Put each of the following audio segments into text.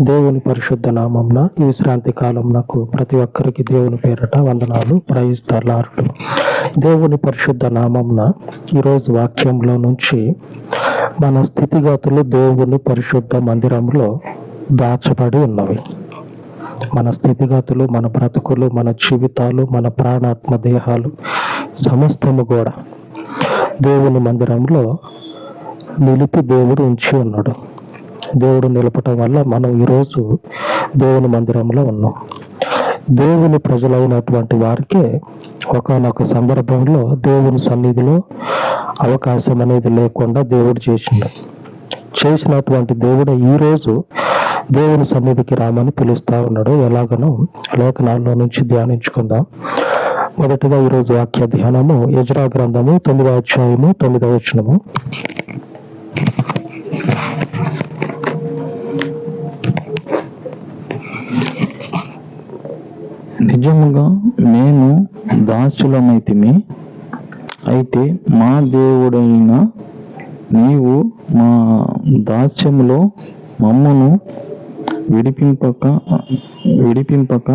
దేవుని పరిశుద్ధ నామంన ఈ విశ్రాంతి కాలం నాకు ప్రతి ఒక్కరికి దేవుని పేరట వందనాలు. ప్రయిస్తలార్డ్ దేవుని పరిశుద్ధ నామంన ఈరోజు వాక్యంలో నుంచి మన స్థితిగతులు దేవుని పరిశుద్ధ మందిరంలో దాచబడి ఉన్నవి. మన స్థితిగతులు మన బ్రతుకులు మన జీవితాలు మన ప్రాణాత్మ దేహాలు సమస్తము కూడా దేవుని మందిరంలో నిలిపి దేవుడు ఉంచి ఉన్నాడు. దేవుడు నిలపటం వల్ల మనం ఈరోజు దేవుని మందిరంలో ఉన్నాం. దేవుని ప్రజలైనటువంటి వారికే ఒకనొక సందర్భంలో దేవుని సన్నిధిలో అవకాశం అనేది లేకుండా దేవుడు చేసిండు. చేసినటువంటి దేవుడు ఈ రోజు దేవుని సన్నిధికి రామని పిలుస్తా ఉన్నాడు. ఎలాగనో లేఖనాల్లో నుంచి ధ్యానించుకుందాం. మొదటిగా ఈరోజు వాక్య ధ్యానము యజరా గ్రంథము తొమ్మిదవ అధ్యాయము తొమ్మిదవ వచనము. నిజముగా మేము దాసులమైతిమి. అయితే మా దేవుడైన నీవు మా దాస్యములో మమ్మను విడిపింపక విడిపింపక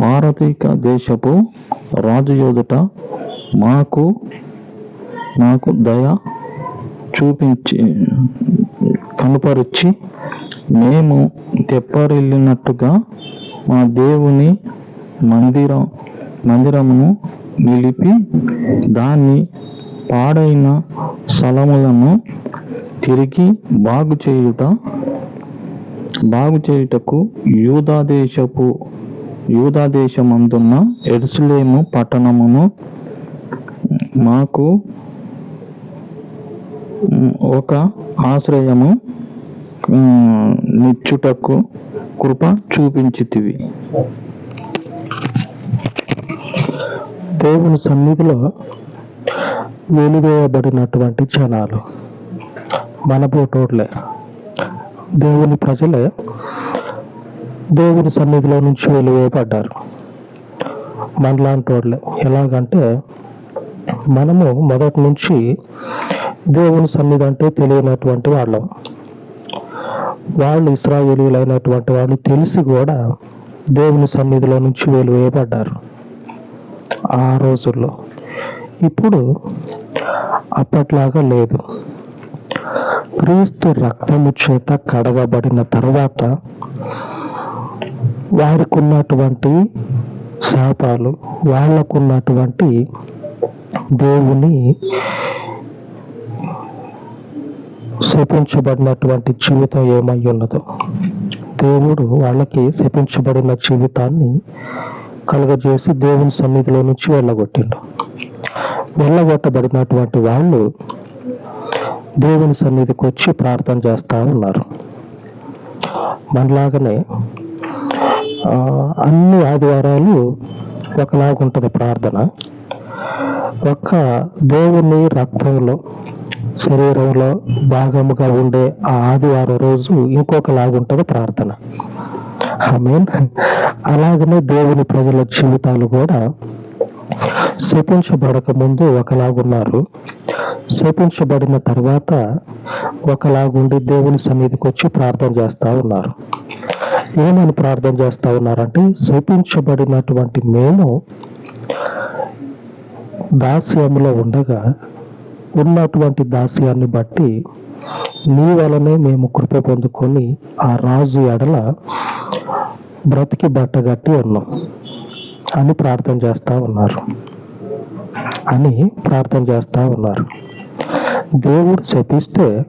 పారతీక దేశపు రాజు యోధట మాకు మాకు దయ చూపించి కనుపరిచి మేము తెప్పరిల్లినట్టుగా మా దేవుని మందిరం మందిరమును నిలిపి దాన్ని పాడైన స్థలములను తిరిగి బాగు చేయుట బాగు చేయుటకు యూదాదేశపు యూదాదేశమందున్న ఎరుసలేము పట్టణమును మాకు ఒక ఆశ్రయము నిచ్చుటకు కృప చూపించితివి. దేవుని సన్నిధిలో వెలివేయబడినటువంటి జనాలు మన బోటోడ్లే దేవుని ప్రజలే దేవుని సన్నిధిలో నుంచి వెలివేయబడ్డారు. మనలాంటి వాళ్ళే ఎలాగంటే మనము మొదటి నుంచి దేవుని సన్నిధి అంటే తెలియనటువంటి వాళ్ళం. వాళ్ళు ఇస్రాయేలీలైనటువంటి వాళ్ళు తెలిసి కూడా దేవుని సన్నిధిలో నుంచి వెలివేయబడ్డారు. ఆ రోజుల్లో. ఇప్పుడు అప్పట్లాగా లేదు. క్రీస్తు రక్తము చేత కడగబడిన తర్వాత వారికున్నటువంటి శాపాలు వాళ్ళకున్నటువంటి దేవుని శపించబడినటువంటి జీవితం ఏమై ఉన్నదో. దేవుడు వాళ్ళకి శపించబడిన జీవితాన్ని కలుగజేసి దేవుని సన్నిధిలో నుంచి వెళ్ళగొట్టిండు వెళ్ళగొట్టబడినటువంటి వాళ్ళు దేవుని సన్నిధికి వచ్చి ప్రార్థన చేస్తా ఉన్నారు. మనలాగనే ఆ, అన్ని ఆదివారాలు ఒకలాగుంటుంది ప్రార్థన. ఒక్క దేవుని రక్తంలో శరీరంలో భాగముగా ఉండే ఆ ఆదివారం రోజు ఇంకొకలాగుంటుంది ప్రార్థన. మీన్ అలాగనే దేవుని ప్రజల జీవితాలు కూడా శపించబడక ముందు ఒకలాగున్నారు. శపించబడిన తర్వాత ఒకలాగుండి దేవుని సన్నిధికి వచ్చి ప్రార్థన చేస్తూ ఉన్నారు. ఏమని ప్రార్థన చేస్తూ ఉన్నారంటే శపించబడినటువంటి మేము దాస్యంలో ఉండగా ఉన్నటువంటి దాస్యాన్ని బట్టి నీ వలనే మేము కృప పొందుకొని ఆ రాజు ఎడల బ్రతికి బట్టగట్టి ఉన్నాం అని ప్రార్థన చేస్తా ఉన్నారు. అని ప్రార్థన చేస్తా ఉన్నారు. దేవుడు శపిస్తే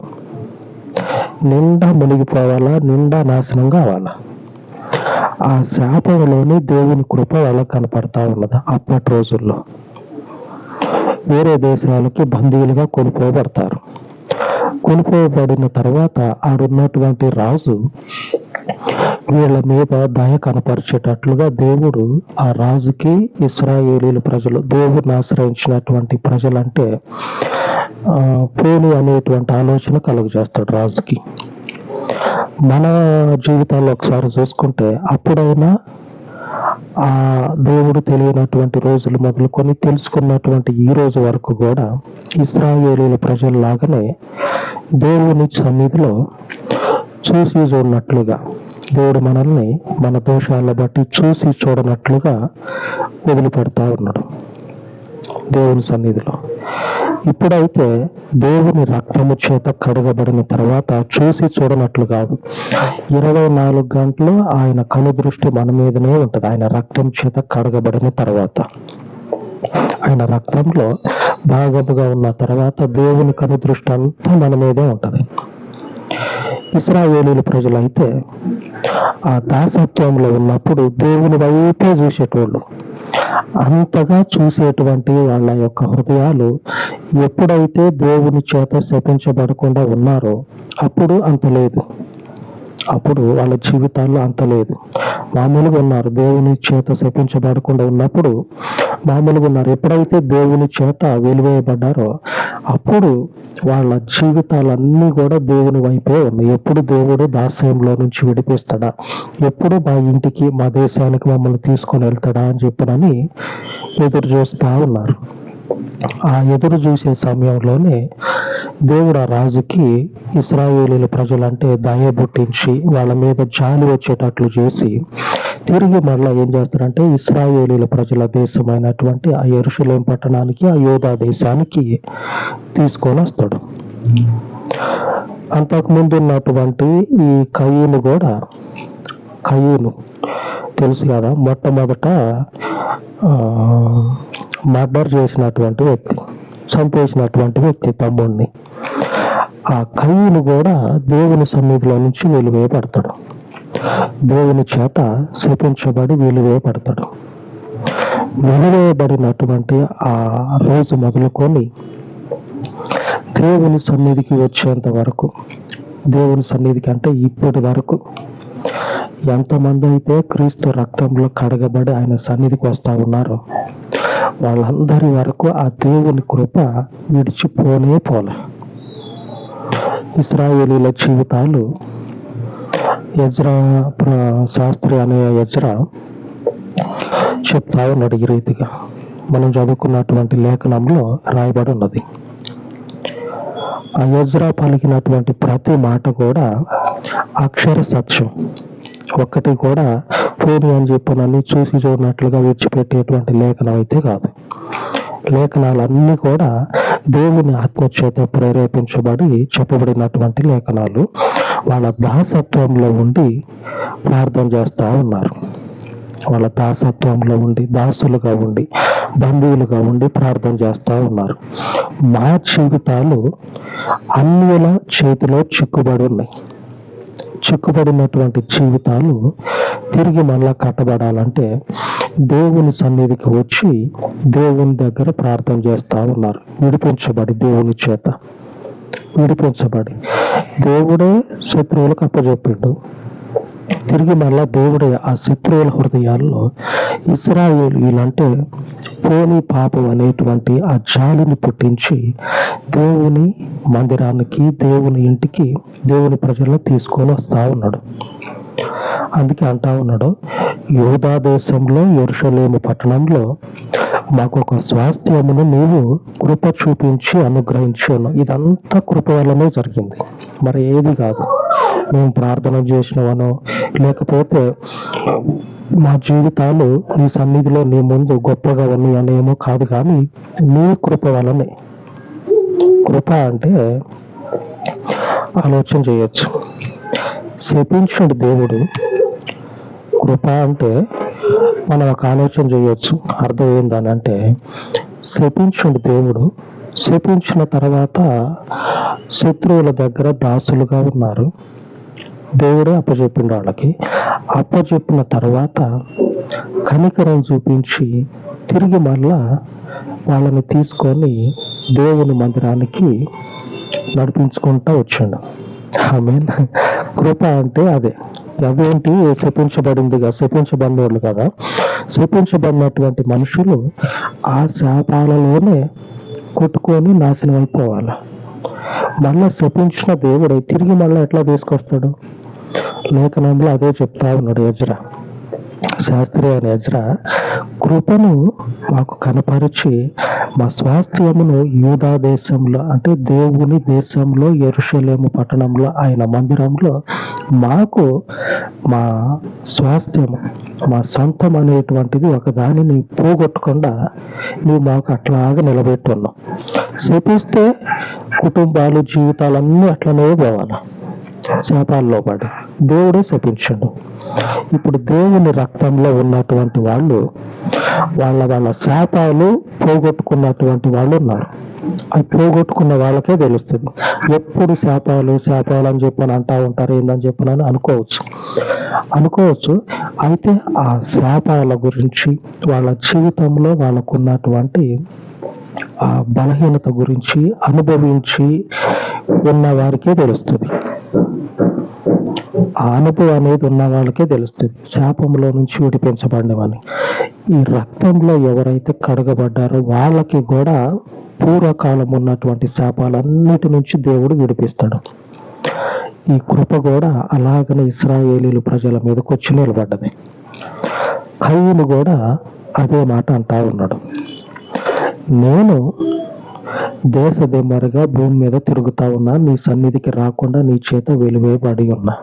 నిండా మునిగిపోవాలా నిండా నాశనం కావాలా? ఆ శాపంలోని దేవుని కృప వాళ్ళకి కనపడతా ఉన్నది అప్పటి రోజుల్లో? వేరే దేశాలకి బందీలుగా కొనుక్కోబడతారు కోల్పోయబడిన తర్వాత ఆడున్నటువంటి రాజు వీళ్ళ మీద దయ కనపరిచేటట్లుగా దేవుడు ఆ రాజుకి ఇస్రాయేలీల ప్రజలు దేవుడిని ఆశ్రయించినటువంటి ప్రజలంటే ఆ, అనేటువంటి ఆలోచన కలుగజేస్తాడు రాజుకి. మన జీవితాల్లో ఒకసారి చూసుకుంటే అప్పుడైనా ఆ దేవుడు తెలియనటువంటి రోజులు మొదలుకొని తెలుసుకున్నటువంటి ఈ రోజు వరకు కూడా ఇస్రాయేలీల ప్రజల్లాగానే దేవుని సన్నిధిలో చూసి చూడనట్లుగా దేవుడు మనల్ని మన దోషాలను బట్టి చూసి చూడనట్లుగా వదిలిపెడతా ఉన్నాడు దేవుని సన్నిధిలో. ఇప్పుడైతే దేవుని రక్తము చేత కడగబడిన తర్వాత చూసి చూడనట్లు కాదు ఇరవై నాలుగు గంటలు ఆయన కనుదృష్టి మన మీదనే ఉంటుంది. ఆయన రక్తం చేత కడగబడిన తర్వాత. ఆయన రక్తంలో భాగముగా ఉన్న తర్వాత దేవుని కనుదృష్టి అంతా మన మీదే ఉంటుంది. ఇస్రాయేలీల ప్రజలైతే ఆ దాసత్వంలో ఉన్నప్పుడు దేవుని వైపే చూసేటోళ్ళు. అంతగా చూసేటువంటి వాళ్ళ యొక్క హృదయాలు ఎప్పుడైతే దేవుని చేత శపించబడకుండా ఉన్నారో అప్పుడు అంత లేదు. అప్పుడు వాళ్ళ జీవితాల్లో అంత లేదు. మామూలుగా ఉన్నారు. దేవుని చేత శపించబడకుండా ఉన్నప్పుడు మామూలుగా ఉన్నారు. ఎప్పుడైతే దేవుని చేత వెలివేయబడ్డారో అప్పుడు వాళ్ళ జీవితాలన్నీ కూడా దేవుని వైపే ఉన్నాయి. ఎప్పుడు దేవుడు దాస్యంలో నుంచి విడిపిస్తాడా? ఎప్పుడు మా ఇంటికి మా దేశానికి మమ్మల్ని తీసుకొని వెళ్తాడా అని చెప్పనని ఎదురు చూస్తూ ఉన్నారు. ఆ ఎదురు చూసే సమయంలోనే దేవుడు ఆ రాజుకి ఇస్రాయేలీల ప్రజలంటే దయ పుట్టించి వాళ్ళ మీద జాలి వచ్చేటట్లు చేసి తిరిగి మళ్ళీ ఏం చేస్తారంటే ఇస్రాయేలీల ప్రజల దేశమైనటువంటి ఆ ఎరుషులేం పట్టణానికి ఆ యోధా దేశానికి తీసుకొని వస్తాడు. అంతకుముందు ఉన్నటువంటి ఈ కయ్యూను కూడా కయ్యూను తెలుసు కదా మొట్టమొదట మర్డర్ చేసినటువంటి వ్యక్తి. చంపేసినటువంటి వ్యక్తి తమ్ముడిని ఆ కయ్యను కూడా దేవుని సన్నిధిలో నుంచి వెలువేయబడతాడు దేవుని చేత శపించబడి వెలువేయబడతాడు వెలువేయబడినటువంటి ఆ రోజు మొదలుకొని దేవుని సన్నిధికి వచ్చేంత వరకు దేవుని సన్నిధికి అంటే ఇప్పటి వరకు ఎంతమంది అయితే క్రీస్తు రక్తంలో కడగబడి ఆయన సన్నిధికి వస్తా ఉన్నారో వాళ్ళందరి వరకు ఆ దేవుని కృప విడిచిపోనే పోలే. ఇస్రాయేలీల జీవితాలు యజ్రా శాస్త్రి అనే యజ్రా చెప్తా ఉన్నాడు ఈ రీతిగా. మనం చదువుకున్నటువంటి లేఖనంలో రాయబడి ఉన్నది. ఆ యజ్రా పలికినటువంటి ప్రతి మాట కూడా అక్షర సత్యం. ఒక్కటి కూడా పోని అని చెప్పినన్ని చూసి చూడనట్లుగా విడిచిపెట్టేటువంటి లేఖనం అయితే కాదు. లేఖనాలన్నీ కూడా దేవుని ఆత్మచేత ప్రేరేపించబడి చెప్పబడినటువంటి లేఖనాలు. వాళ్ళ దాసత్వంలో ఉండి ప్రార్థన చేస్తూ ఉన్నారు. వాళ్ళ దాసత్వంలో ఉండి దాసులుగా ఉండి బంధువులుగా ఉండి ప్రార్థన చేస్తూ ఉన్నారు. మా జీవితాలు అన్యుల చేతిలో చిక్కుబడి ఉన్నాయి. చిక్కుబడినటువంటి జీవితాలు తిరిగి మళ్ళా కట్టబడాలంటే దేవుని సన్నిధికి వచ్చి దేవుని దగ్గర ప్రార్థన చేస్తా ఉన్నారు. విడిపించబడి దేవుని చేత. విడిపించబడి. దేవుడే శత్రువులకు అప్పచెప్పిండు. తిరిగి మళ్ళా దేవుడే ఆ శత్రువుల హృదయాల్లో ఇస్రాయేల్ వీళ్ళంటే పోని పాపం అనేటువంటి ఆ జాలిని పుట్టించి దేవుని మందిరానికి దేవుని ఇంటికి దేవుని ప్రజలను తీసుకొని వస్తా ఉన్నాడు. అందుకే అంటా ఉన్నాడు యోధా దేశంలో ఎరుషలేము పట్టణంలో మాకు ఒక స్వాస్థ్యమును నీవు కృప చూపించి అనుగ్రహించి ఉన్నావు. ఇదంతా కృప వల్లనే జరిగింది. మరి ఏది కాదు. మేము ప్రార్థన చేసినవనో. లేకపోతే మా జీవితాలు నీ సన్నిధిలో నీ ముందు గొప్పగా ఉన్నాయి అనేమో కాదు కానీ నీ కృప వలనే. కృప అంటే ఆలోచన చేయొచ్చు. శపించుడు దేవుడు. కృప అంటే మనం ఒక ఆలోచన చేయొచ్చు. అర్థం ఏందని అంటే శపించుడు దేవుడు శపించిన తర్వాత శత్రువుల దగ్గర దాసులుగా ఉన్నారు. దేవుడే అప్పచెప్పిండు వాళ్ళకి. అప్పచెప్పిన తర్వాత కనికరం చూపించి తిరిగి మళ్ళా వాళ్ళని తీసుకొని దేవుని మందిరానికి నడిపించుకుంటూ వచ్చాడు. ఆమె కృప అంటే అదే. అదేంటి? శపించబడిందిగా శపించబడినోళ్ళు కదా. శపించబడినటువంటి మనుషులు ఆ శాపాలలోనే కొట్టుకొని నాశనం అయిపోవాలి. మళ్ళా శపించిన దేవుడు తిరిగి మళ్ళీ ఎట్లా తీసుకొస్తాడు? లేఖనంలో అదే చెప్తా ఉన్నాడు యజ్రా. శాస్త్రి అని ఎజ్రా కృపను మాకు కనపరిచి మా స్వాస్థ్యమును యూదా దేశంలో అంటే దేవుని దేశంలో ఎరుషలేము పట్టణంలో ఆయన మందిరంలో మాకు మా స్వాస్థ్యము మా సొంతం అనేటువంటిది ఒక దానిని పోగొట్టకుండా నువ్వు మాకు అట్లాగా నిలబెట్టున్నావు. శపిస్తే కుటుంబాలు జీవితాలన్నీ అట్లనే పోవాలి. శాపాల్లో పడి దేవుడే శపించండు. ఇప్పుడు దేవుని రక్తంలో ఉన్నటువంటి వాళ్ళు వాళ్ళ వాళ్ళ శాపాలు పోగొట్టుకున్నటువంటి వాళ్ళు ఉన్నారు. అది పోగొట్టుకున్న వాళ్ళకే తెలుస్తుంది. ఎప్పుడు శాపాలు శాపాలు అని చెప్పని అంటా ఉంటారు ఏందని అని అనుకోవచ్చు. అనుకోవచ్చు. అయితే ఆ శాపాల గురించి వాళ్ళ జీవితంలో వాళ్ళకున్నటువంటి ఆ బలహీనత గురించి అనుభవించి ఉన్న వారికే తెలుస్తుంది. ఆనపు అనేది ఉన్న వాళ్ళకే తెలుస్తుంది. శాపంలో నుంచి విడిపించబడినవని ఈ రక్తంలో ఎవరైతే కడగబడ్డారో వాళ్ళకి కూడా పూర్వకాలం ఉన్నటువంటి శాపాలన్నిటి నుంచి దేవుడు విడిపిస్తాడు. ఈ కృప కూడా అలాగనే ఇస్రాయేలీలు ప్రజల మీదకి వచ్చి నిలబడ్డది. కయ్యను కూడా అదే మాట అంటా ఉన్నాడు. నేను దేశ దెమ్మరిగా భూమి మీద తిరుగుతా ఉన్నా నీ సన్నిధికి రాకుండా నీ చేత వెలువేయబడి ఉన్నా.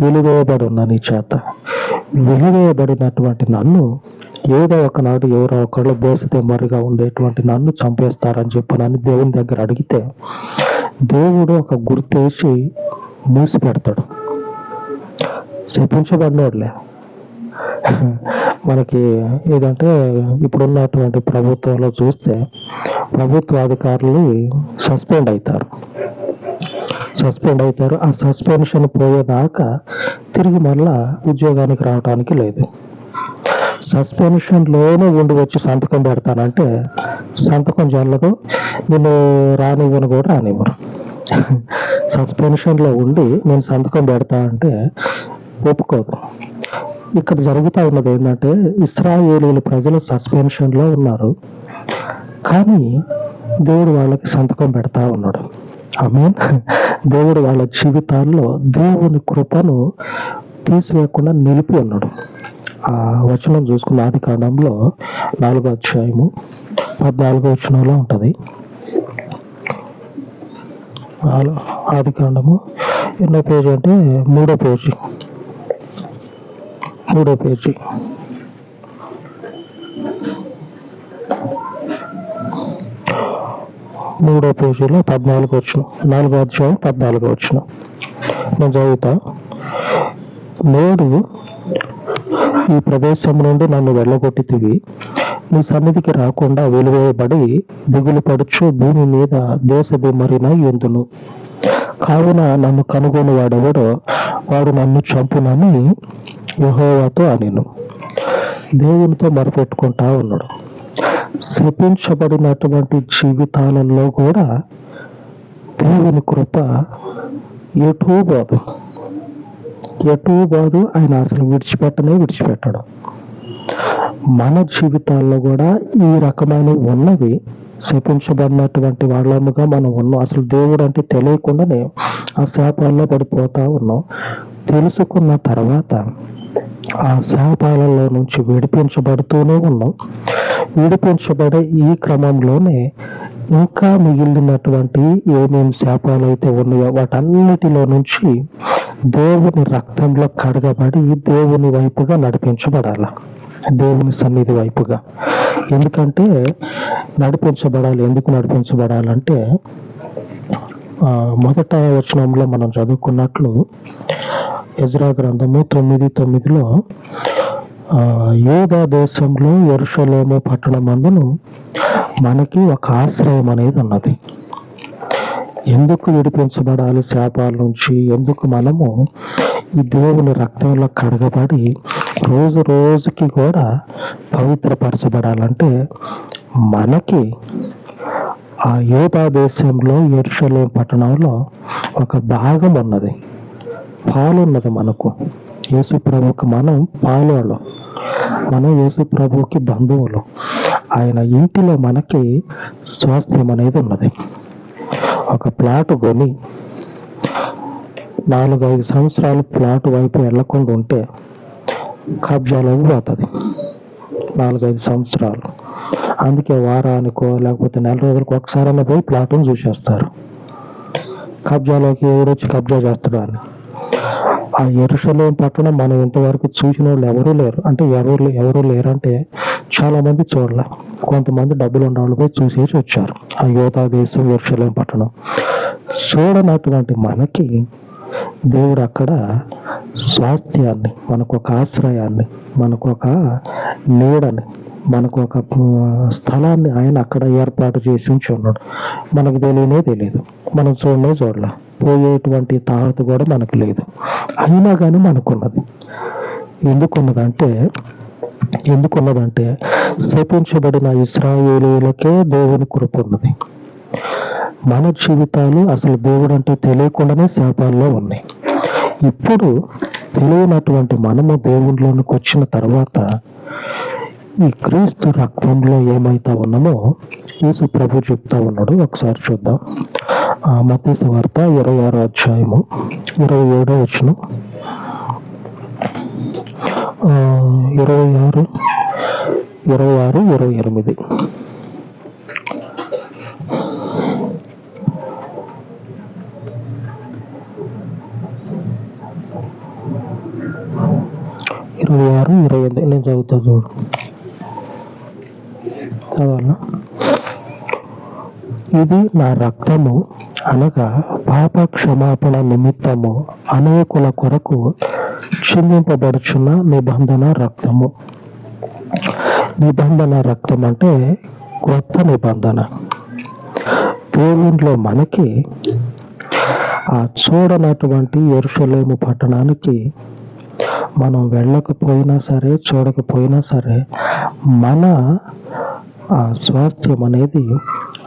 విలువేయబడి ఉన్న నీ చేత. వెలివేయబడినటువంటి నన్ను ఏదో ఒకనాడు ఎవరో ఒకళ్ళు బోసితే మరిగా ఉండేటువంటి నన్ను చంపేస్తారని చెప్పనని దేవుని దగ్గర అడిగితే దేవుడు ఒక గుర్తేసి మూసి పెడతాడు శపించబడినోడులే. మనకి ఏదంటే ఇప్పుడున్నటువంటి ప్రభుత్వంలో చూస్తే ప్రభుత్వ అధికారులు సస్పెండ్ అవుతారు. సస్పెండ్ అవుతారు. ఆ సస్పెన్షన్ పోయేదాకా తిరిగి మళ్ళా ఉద్యోగానికి రావడానికి లేదు. సస్పెన్షన్లోనే ఉండి వచ్చి సంతకం పెడతానంటే సంతకం జల్లదు నేను రానివ్వను కూడా రానివ్వరు. సస్పెన్షన్లో ఉండి నేను సంతకం పెడతా అంటే ఒప్పుకోదు. ఇక్కడ జరుగుతూ ఉన్నది ఏంటంటే ఇస్రాయేలీల ప్రజలు సస్పెన్షన్లో ఉన్నారు. కానీ దేవుడు వాళ్ళకి సంతకం పెడతా ఉన్నాడు. ఆమె దేవుడు వాళ్ళ జీవితాల్లో దేవుని కృపను తీసివేయకుండా నిలిపి ఉన్నాడు. ఆ వచనం చూసుకున్న ఆది కాండంలో నాలుగో అధ్యాయము పద్నాలుగో వచనంలో ఉంటుంది. నాలుగు ఆది కాండము ఎన్నో పేజీ అంటే మూడో పేజీ. మూడో పేజీ. మూడో పేజీలో పద్నాలుగు వచ్చిన నాలుగో అధ్యాయం పద్నాలుగు వచ్చిన నేను చదువుతా నేడు ఈ ప్రదేశం నుండి నన్ను వెళ్ళగొట్టితివి. నీ సన్నిధికి రాకుండా వెలువేయబడి దిగులు పడుచు భూమి మీద దేశ దిమ్మరిన ఎందును? కావున నన్ను కనుగొని వాడెవడో వాడు నన్ను చంపునని యహోవాతో అనిను. దేవునితో మరపెట్టుకుంటా ఉన్నాడు. శపించబడినటువంటి జీవితాలలో కూడా దేవుని కృప ఎటూ బాదు ఎటూ బాదు ఆయన అసలు విడిచిపెట్టనే విడిచిపెట్టడు. మన జీవితాల్లో కూడా ఈ రకమైన ఉన్నవి. శపించబడినటువంటి వాళ్ళముగా మనం ఉన్నాం. అసలు దేవుడు అంటే తెలియకుండానే ఆ శాపాల్లో పడిపోతా ఉన్నాం. తెలుసుకున్న తర్వాత ఆ శాపాలలో నుంచి విడిపించబడుతూనే ఉన్నాం. విడిపించబడే ఈ క్రమంలోనే ఇంకా మిగిలినటువంటి ఏమేమి శాపాలు అయితే ఉన్నాయో వాటన్నిటిలో నుంచి దేవుని రక్తంలో కడగబడి దేవుని వైపుగా నడిపించబడాలి. దేవుని సన్నిధి వైపుగా. ఎందుకంటే నడిపించబడాలి. ఎందుకు నడిపించబడాలంటే మొదట వచనంలో మనం చదువుకున్నట్లు ఎజ్రా గ్రంథము తొమ్మిది తొమ్మిదిలో యూదా దేశంలో ఎరుషలేము పట్టణమందును మనకి ఒక ఆశ్రయం అనేది ఉన్నది. ఎందుకు విడిపించబడాలి శాపాల నుంచి? ఎందుకు మనము ఈ దేవుని రక్తంలో కడగబడి రోజు రోజుకి కూడా పవిత్రపరచబడాలంటే మనకి ఆ యోధా దేశంలో ఎరుషలేం పట్టణంలో ఒక భాగం ఉన్నది. పాలు ఉన్నది మనకు. యేసు ప్రభుకి మనం పాలువాళ్ళం. మనం యేసు ప్రభుకి బంధువులు. ఆయన ఇంటిలో మనకి స్వాస్థ్యం అనేది ఉన్నది. ఒక ప్లాట్ కొని నాలుగు ఐదు సంవత్సరాలు ప్లాట్ వైపు వెళ్ళకుండా ఉంటే కబ్జాలోకి పోతుంది నాలుగైదు సంవత్సరాలు. అందుకే వారానికో లేకపోతే నెల రోజులకు ఒకసారైనా పోయి ప్లాట్ని చూసేస్తారు. కబ్జాలోకి ఎవరొచ్చి కబ్జా చేస్తాడు అని. ఆ ఎరుసలేం పట్టణం మనం ఇంతవరకు చూసిన వాళ్ళు ఎవరూ లేరు. అంటే ఎవరు ఎవరు లేరు అంటే చాలా మంది చూడలే. కొంతమంది డబ్బులు ఉన్న వాళ్ళు పోయి చూసేసి వచ్చారు. ఆ యోధా దేశం ఎరుసలేం పట్టణం. చూడనటువంటి మనకి దేవుడు అక్కడ స్వాస్థ్యాన్ని మనకు ఒక ఆశ్రయాన్ని మనకు ఒక నీడని మనకు ఒక స్థలాన్ని ఆయన అక్కడ ఏర్పాటు చేసి ఉంచి ఉన్నాడు. మనకు తెలియనే తెలియదు మనం చూడనే చూడలే. పోయేటువంటి తాహత కూడా మనకు లేదు. అయినా కానీ మనకున్నది. ఎందుకున్నదంటే ఎందుకున్నదంటే శపించబడిన ఇస్రాయేలీలకే దేవుని కృప ఉన్నది. మన జీవితాలు అసలు దేవుడు అంటే తెలియకుండానే శాపాల్లో ఉన్నాయి. ఇప్పుడు తెలియనటువంటి మనము దేవునిలోనికి వచ్చిన తర్వాత ఈ క్రీస్తు రక్తంలో ఏమైతా ఉన్నామో యేసు ప్రభు చెప్తా ఉన్నాడు. ఒకసారి చూద్దాం. ఆ మతీసు వార్త ఇరవై ఆరో అధ్యాయము ఇరవై ఏడో వచ్చిన ఇరవై ఆరు ఇరవై ఆరు ఇరవై ఎనిమిది. ఇరవై ఆరు ఇరవై ఎనిమిది. నేను చదువుతా చూడు. చదవాలా ఇది నా రక్తము అనగా పాప క్షమాపణ నిమిత్తము అనేకుల కొరకు క్షమింపబడుచున్న నిబంధన రక్తము. నిబంధన రక్తం అంటే కొత్త నిబంధన. దేవునిలో మనకి ఆ చూడనటువంటి ఎరుషలేము పట్టణానికి మనం వెళ్ళకపోయినా సరే చూడకపోయినా సరే మన ఆ స్వాస్థ్యం అనేది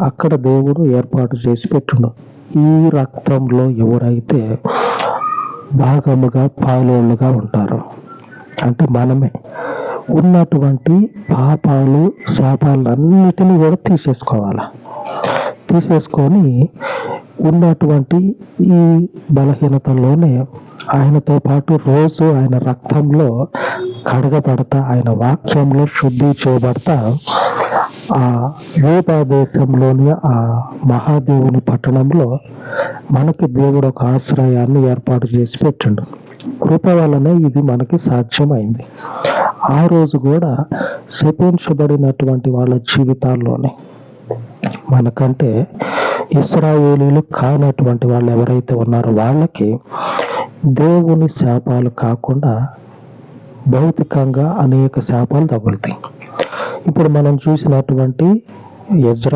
అక్కడ దేవుడు ఏర్పాటు చేసి పెట్టుడు. ఈ రక్తంలో ఎవరైతే భాగముగా పాలోళ్ళుగా ఉంటారు అంటే మనమే ఉన్నటువంటి పాపాలు శాపాలన్నిటినీ కూడా తీసేసుకోవాలి? తీసేసుకొని ఉన్నటువంటి ఈ బలహీనతలోనే ఆయనతో పాటు రోజు ఆయన రక్తంలో కడగబడతా ఆయన వాక్యంలో శుద్ధి చేయబడతా ఆ యూదా దేశంలోని ఆ మహాదేవుని పట్టణంలో మనకి దేవుడు ఒక ఆశ్రయాన్ని ఏర్పాటు చేసి పెట్టిండు. కృప వలనే ఇది మనకి సాధ్యమైంది. ఆ రోజు కూడా శపించబడినటువంటి వాళ్ళ జీవితాల్లోనే మనకంటే ఇస్రాయేలీలు కానటువంటి వాళ్ళు ఎవరైతే ఉన్నారో వాళ్ళకి దేవుని శాపాలు కాకుండా భౌతికంగా అనేక శాపాలు తగులుతాయి. ఇప్పుడు మనం చూసినటువంటి యజ్ర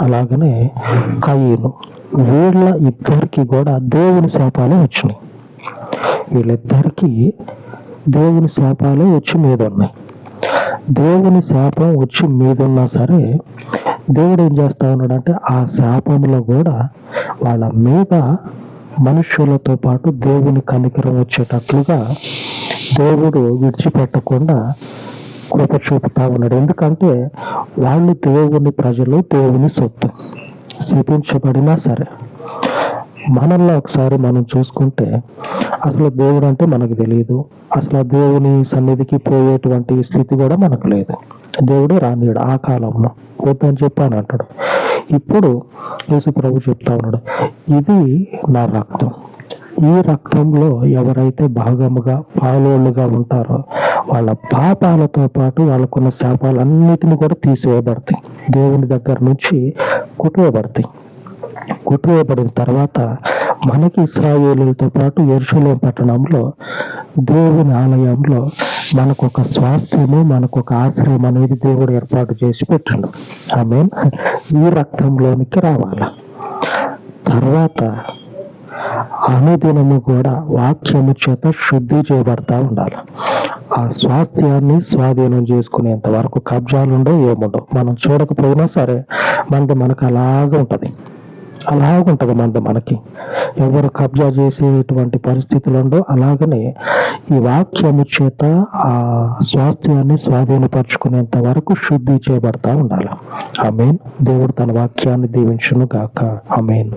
అలాగనే కయ్యను వీళ్ళ ఇద్దరికి కూడా దేవుని శాపాలే వచ్చినాయి. వీళ్ళిద్దరికీ దేవుని శాపాలే వచ్చి మీద ఉన్నాయి. దేవుని శాపం వచ్చి మీదున్నా సరే దేవుడు ఏం చేస్తా ఉన్నాడంటే ఆ శాపంలో కూడా వాళ్ళ మీద మనుష్యులతో పాటు దేవుని కనికరం వచ్చేటట్లుగా దేవుడు విడిచిపెట్టకుండా కృప చూపుతా ఉన్నాడు. ఎందుకంటే వాళ్ళు దేవుని ప్రజలు దేవుని సొత్తు. శిపించబడినా సరే మనల్లో ఒకసారి మనం చూసుకుంటే అసలు దేవుడు అంటే మనకు తెలియదు. అసలు దేవుని సన్నిధికి పోయేటువంటి స్థితి కూడా మనకు లేదు. దేవుడే రానియడు ఆ కాలంలో. వద్దని చెప్పాను అంటాడు. ఇప్పుడు యేసు ప్రభు చెప్తా ఉన్నాడు ఇది నా రక్తం. ఈ రక్తంలో ఎవరైతే భాగముగా పాలోళ్ళుగా ఉంటారో వాళ్ళ పాపాలతో పాటు వాళ్ళకున్న శాపాలన్నిటిని కూడా తీసివేయబడతాయి. దేవుని దగ్గర నుంచి కుటువబడతాయి కుటువబడిన తర్వాత మనకి ఇస్రాయేలులతో పాటు ఎరుషులేం పట్టణంలో దేవుని ఆలయంలో మనకు ఒక స్వాస్థ్యము మనకు ఒక ఆశ్రయం అనేది దేవుడు ఏర్పాటు చేసి పెట్టండు. మీన్ ఈ రక్తంలోనికి రావాలి? తర్వాత అనుదినము కూడా వాక్యము చేత శుద్ధి చేయబడతా ఉండాలి. ఆ స్వాస్థ్యాన్ని స్వాధీనం చేసుకునేంత వరకు కబ్జాలు ఉండవు ఏముండవు మనం చూడకపోయినా సరే మనది మనకు అలాగే ఉంటది. అలాగుంటుంది మనది మనకి. ఎవరు కబ్జా చేసేటువంటి పరిస్థితులు అలాగనే ఈ వాక్యము చేత ఆ స్వాస్థ్యాన్ని స్వాధీనపరచుకునేంత వరకు శుద్ధి చేయబడతా ఉండాలి. ఆమెన్. దేవుడు తన వాక్యాన్ని దీవించును గాక. ఆమెన్.